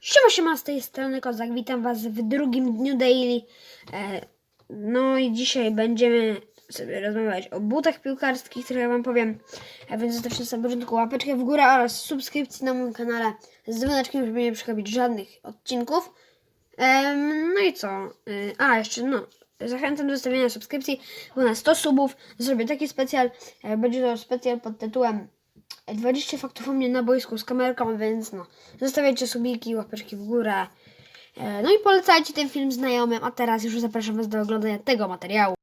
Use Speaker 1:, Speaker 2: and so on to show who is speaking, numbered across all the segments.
Speaker 1: Siema, siema, z tej strony Kozak, witam was w drugim dniu daily. E, no i dzisiaj będziemy sobie rozmawiać o butach piłkarskich, które wam powiem. E, więc zostawcie sobie na początku łapeczkę w górę oraz subskrypcji na moim kanale z dzwoneczkiem, żeby nie przegapić żadnych odcinków. No i co? E, a, jeszcze no, zachęcam do zostawienia subskrypcji, bo na 100 subów zrobię taki specjal. Będzie to specjal pod tytułem 20 faktów o mnie na boisku z kamerką, więc no, zostawiajcie subiki, łapeczki w górę. E, No i polecajcie ten film znajomym, a teraz już zapraszam Was do oglądania tego materiału.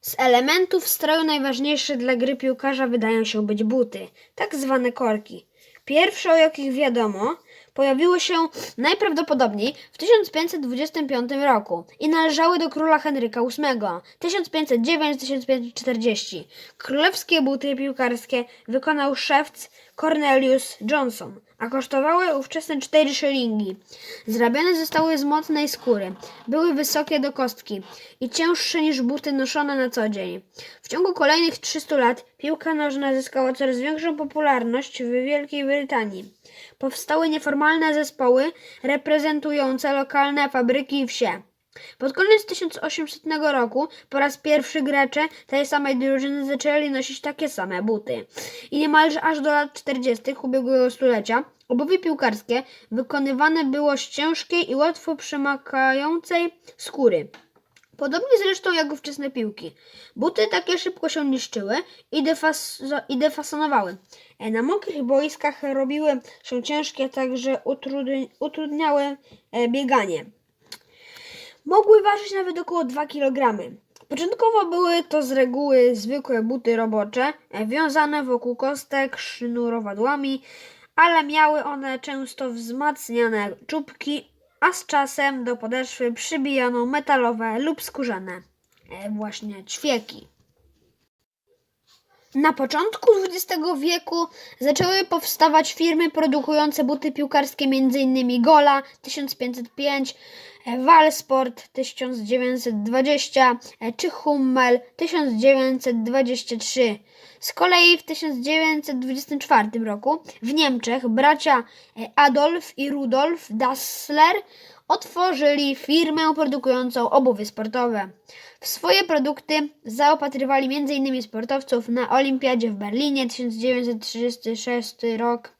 Speaker 1: Z elementów stroju najważniejsze dla gry piłkarza wydają się być buty, tak zwane korki. Pierwsze, o jakich wiadomo, pojawiły się najprawdopodobniej w 1525 roku i należały do króla Henryka VIII 1509-1540. Królewskie buty piłkarskie wykonał szewc Cornelius Johnson, a kosztowały ówczesne 4 szylingi. Zrabiane zostały z mocnej skóry, były wysokie do kostki i cięższe niż buty noszone na co dzień. W ciągu kolejnych 300 lat piłka nożna zyskała coraz większą popularność w Wielkiej Brytanii. Powstały nieformalne zespoły reprezentujące lokalne fabryki i wsie. Pod koniec 1800 roku po raz pierwszy gracze tej samej drużyny zaczęli nosić takie same buty. I niemalże aż do lat 40. ubiegłego stulecia obuwie piłkarskie wykonywane było z ciężkiej i łatwo przemakającej skóry. Podobnie zresztą jak ówczesne piłki. Buty takie szybko się niszczyły i, defas- i defasonowały. E, Na mokrych boiskach robiły się ciężkie, także utrudni- utrudniały e, bieganie. Mogły ważyć nawet około 2 kg. Początkowo były to z reguły zwykłe buty robocze, e, wiązane wokół kostek sznurowadłami, ale miały one często wzmacniane czubki, a z czasem do podeszwy przybijano metalowe lub skórzane e, właśnie ćwieki. Na początku XX wieku zaczęły powstawać firmy produkujące buty piłkarskie m.in. Gola 1505, e, Walsport 1920 e, czy Hummel 1923. Z kolei w 1924 roku w Niemczech bracia Adolf i Rudolf Dassler otworzyli firmę produkującą obuwie sportowe. W swoje produkty zaopatrywali m.in. sportowców na Olimpiadzie w Berlinie 1936 rok.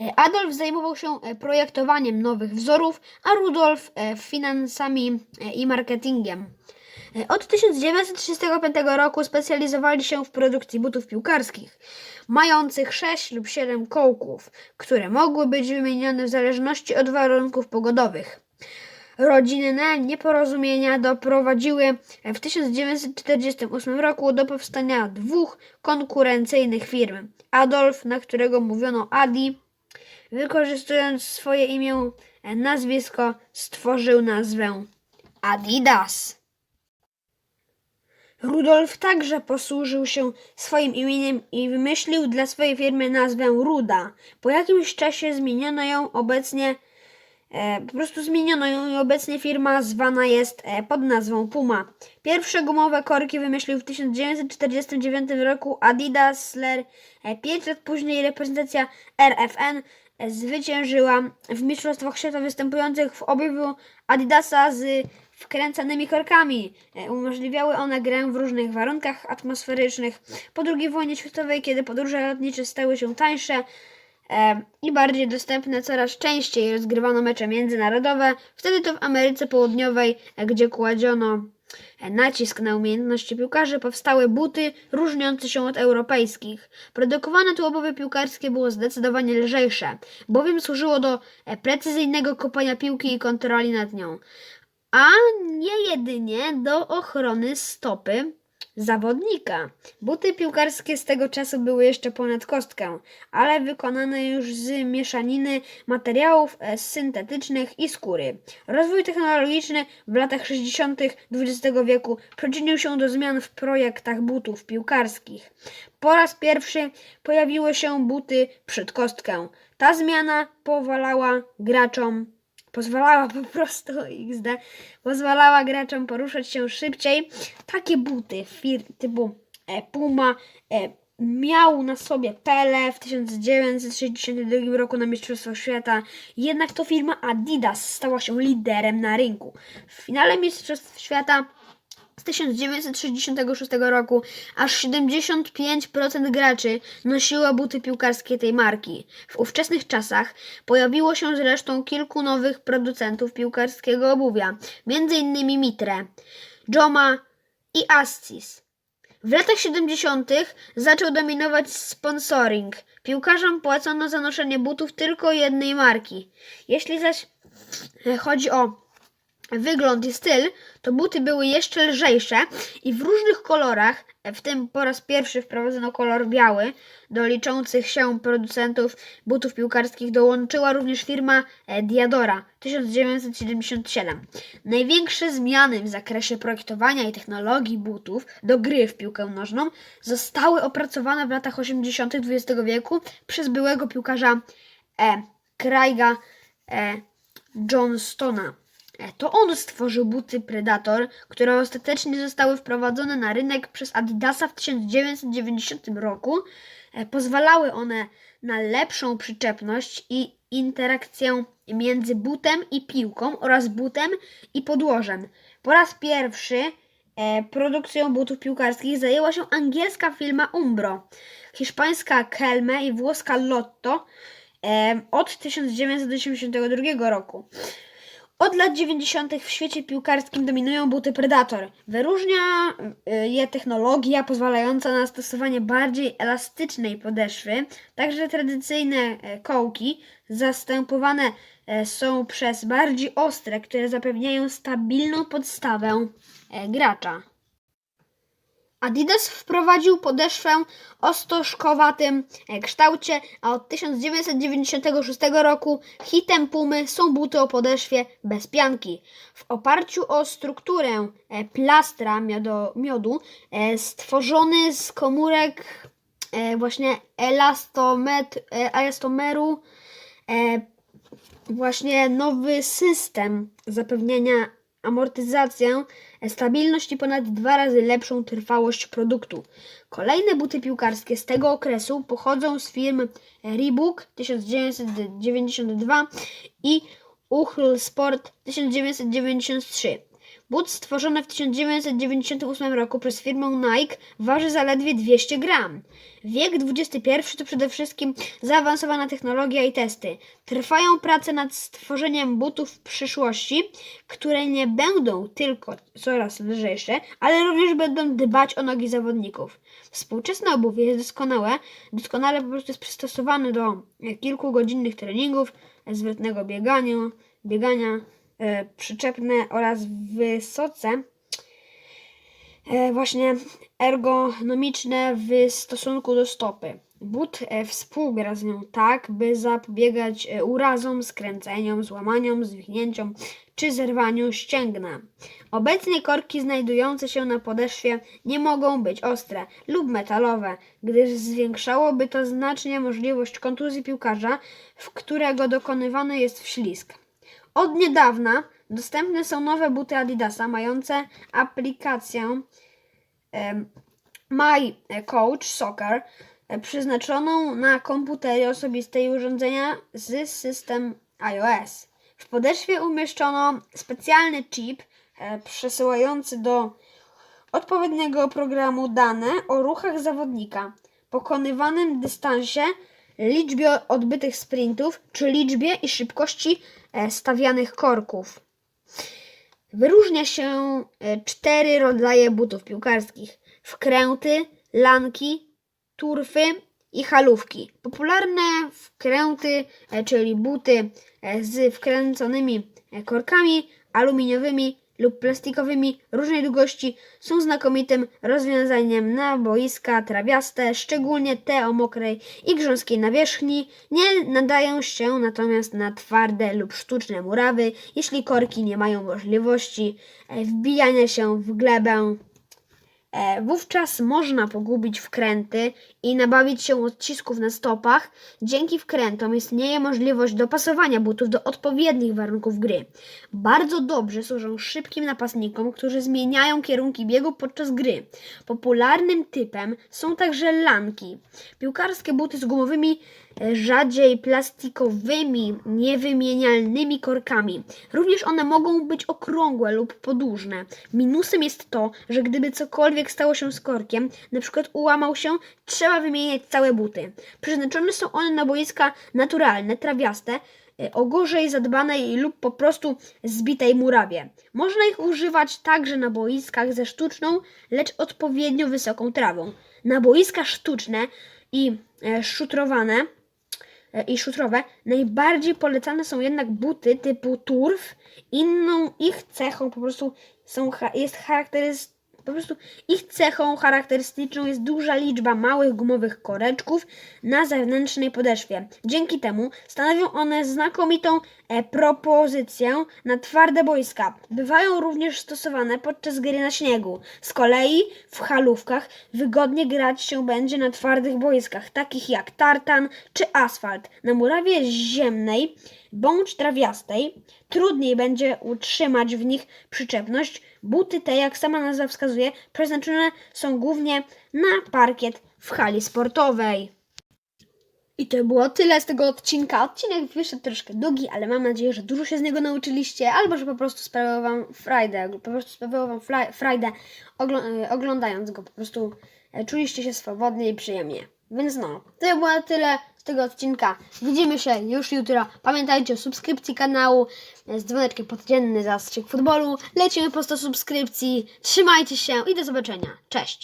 Speaker 1: E, Adolf zajmował się e, projektowaniem nowych wzorów, a Rudolf e, finansami i marketingiem. Od 1935 roku specjalizowali się w produkcji butów piłkarskich, mających 6 lub 7 kołków, które mogły być wymienione w zależności od warunków pogodowych. Rodzinne nieporozumienia doprowadziły w 1948 roku do powstania dwóch konkurencyjnych firm. Adolf, na którego mówiono Adi, wykorzystując swoje imię, nazwisko, stworzył nazwę Adidas. Rudolf także posłużył się swoim imieniem i wymyślił dla swojej firmy nazwę Ruda. Po jakimś czasie zmieniono ją obecnie po prostu zmieniono ją i obecnie firma zwana jest e, pod nazwą Puma. Pierwsze gumowe korki wymyślił w 1949 roku Adidasler. E, pięć lat później reprezentacja RFN e, zwyciężyła w Mistrzostwach Świata występujących w obiegu Adidasa z wkręcanymi korkami. E, Umożliwiały one grę w różnych warunkach atmosferycznych. Po II wojnie światowej, kiedy podróże lotnicze stały się tańsze, e, i bardziej dostępne coraz częściej rozgrywano mecze międzynarodowe. Wtedy to w Ameryce Południowej, e, gdzie kładziono e, nacisk na umiejętności piłkarzy, powstały buty różniące się od europejskich. Produkowane tu obuwie piłkarskie było zdecydowanie lżejsze, bowiem służyło do e, precyzyjnego kopania piłki i kontroli nad nią, a nie jedynie do ochrony stopy zawodnika. Buty piłkarskie z tego czasu były jeszcze ponad kostkę, ale wykonane już z mieszaniny materiałów e, syntetycznych i skóry. Rozwój technologiczny w latach 60. XX wieku przyczynił się do zmian w projektach butów piłkarskich. Po raz pierwszy pojawiły się buty przed kostkę. Ta zmiana powalała graczom pozwalała po prostu XD, pozwalała graczom poruszać się szybciej. Takie buty fir- typu e, Puma, e, miał na sobie Pele w 1962 roku na Mistrzostwach Świata, jednak to firma Adidas stała się liderem na rynku. W finale Mistrzostw Świata z 1966 roku aż 75% graczy nosiło buty piłkarskie tej marki. W ówczesnych czasach pojawiło się zresztą kilku nowych producentów piłkarskiego obuwia, m.in. Mitre, Joma i Astis. W latach 70. zaczął dominować sponsoring. Piłkarzom płacono za noszenie butów tylko jednej marki. Jeśli zaś chodzi o wygląd i styl, to buty były jeszcze lżejsze i w różnych kolorach, w tym po raz pierwszy wprowadzono kolor biały. Do liczących się producentów butów piłkarskich dołączyła również firma e, Diadora 1977. Największe zmiany w zakresie projektowania i technologii butów do gry w piłkę nożną zostały opracowane w latach 80. XX wieku przez byłego piłkarza e, Craiga e, Johnstona. To on stworzył buty Predator, które ostatecznie zostały wprowadzone na rynek przez Adidasa w 1990 roku. E, Pozwalały one na lepszą przyczepność i interakcję między butem i piłką oraz butem i podłożem. Po raz pierwszy e, produkcją butów piłkarskich zajęła się angielska firma Umbro, hiszpańska Kelme i włoska Lotto e, od 1982 roku. Od lat 90. w świecie piłkarskim dominują buty Predator. Wyróżnia y, je technologia pozwalająca na stosowanie bardziej elastycznej podeszwy. Także tradycyjne e, kołki zastępowane e, są przez bardziej ostre, które zapewniają stabilną podstawę gracza. Adidas wprowadził podeszwę o stożkowatym e, kształcie, a od 1996 roku hitem Pumy są buty o podeszwie bez pianki. W oparciu o strukturę e, plastra miodo, miodu e, stworzony z komórek właśnie elastomet, elastomeru właśnie nowy system zapewniania amortyzację, stabilność i ponad dwa razy lepszą trwałość produktu. Kolejne buty piłkarskie z tego okresu pochodzą z firm Reebok 1992 i Uchl Sport 1993. But stworzony w 1998 roku przez firmę Nike waży zaledwie 200 gram. Wiek XXI to przede wszystkim zaawansowana technologia i testy. Trwają prace nad stworzeniem butów w przyszłości, które nie będą tylko coraz lżejsze, ale również będą dbać o nogi zawodników. Współczesne obuwie jest doskonałe, doskonale po prostu jest przystosowane do kilkugodzinnych treningów, zwrotnego biegania, biegania przyczepne oraz wysoce e, właśnie ergonomiczne w stosunku do stopy. But e, współgra z nią tak, by zapobiegać urazom, skręceniom, złamaniom, zwichnięciom czy zerwaniu ścięgna. Obecnie korki znajdujące się na podeszwie nie mogą być ostre lub metalowe, gdyż zwiększałoby to znacznie możliwość kontuzji piłkarza, w którego dokonywany jest wślizg. Od niedawna dostępne są nowe buty Adidasa mające aplikację My Coach Soccer e, przeznaczoną na komputery osobiste i urządzenia z system iOS. W podeszwie umieszczono specjalny chip e, przesyłający do odpowiedniego programu dane o ruchach zawodnika, pokonywanym dystansie, liczbie odbytych sprintów czy liczbie i szybkości stawianych korków. Wyróżnia się e, cztery rodzaje butów piłkarskich: wkręty, lanki, turfy i halówki. Popularne wkręty, e, czyli buty e, z wkręconymi e, korkami aluminiowymi lub plastikowymi różnej długości są znakomitym rozwiązaniem na boiska trawiaste, szczególnie te o mokrej i grząskiej nawierzchni. Nie nadają się natomiast na twarde lub sztuczne murawy, jeśli korki nie mają możliwości e, wbijania się w glebę. E, Wówczas można pogubić wkręty i nabawić się odcisków na stopach, dzięki wkrętom istnieje możliwość dopasowania butów do odpowiednich warunków gry. Bardzo dobrze służą szybkim napastnikom, którzy zmieniają kierunki biegu podczas gry. Popularnym typem są także lanki. Piłkarskie buty z gumowymi, e, rzadziej plastikowymi, niewymienialnymi korkami. Również one mogą być okrągłe lub podłużne. Minusem jest to, że gdyby cokolwiek stało się z korkiem, przykład ułamał się, trzeba wymieniać całe buty. Przeznaczone są one na boiska naturalne, trawiaste, e, o gorzej zadbanej lub po prostu zbitej murawie. Można ich używać także na boiskach ze sztuczną, lecz odpowiednio wysoką trawą. Na boiska sztuczne i e, szutrowane e, i szutrowe najbardziej polecane są jednak buty typu turf. Inną ich cechą po prostu są, jest charakterystyczna po prostu ich cechą charakterystyczną jest duża liczba małych gumowych koreczków na zewnętrznej podeszwie. Dzięki temu stanowią one znakomitą e, propozycję na twarde boiska. Bywają również stosowane podczas gry na śniegu. Z kolei w halówkach wygodnie grać się będzie na twardych boiskach, takich jak tartan czy asfalt. Na murawie ziemnej bądź trawiastej trudniej będzie utrzymać w nich przyczepność. Buty te, jak sama nazwa wskazuje, przeznaczone są głównie na parkiet w hali sportowej. I to było tyle z tego odcinka. Odcinek wyszedł troszkę długi, ale mam nadzieję, że dużo się z niego nauczyliście, albo że po prostu sprawiał Wam frajdę, po prostu sprawiał Wam frajdę ogl- e, oglądając go. Po prostu e, czuliście się swobodnie i przyjemnie. Więc no, to było tyle z tego odcinka. Widzimy się już jutro. Pamiętajcie o subskrypcji kanału z dzwoneczkiem poddzienny zastrzyk futbolu. Lecimy po 100 subskrypcji. Trzymajcie się i do zobaczenia. Cześć!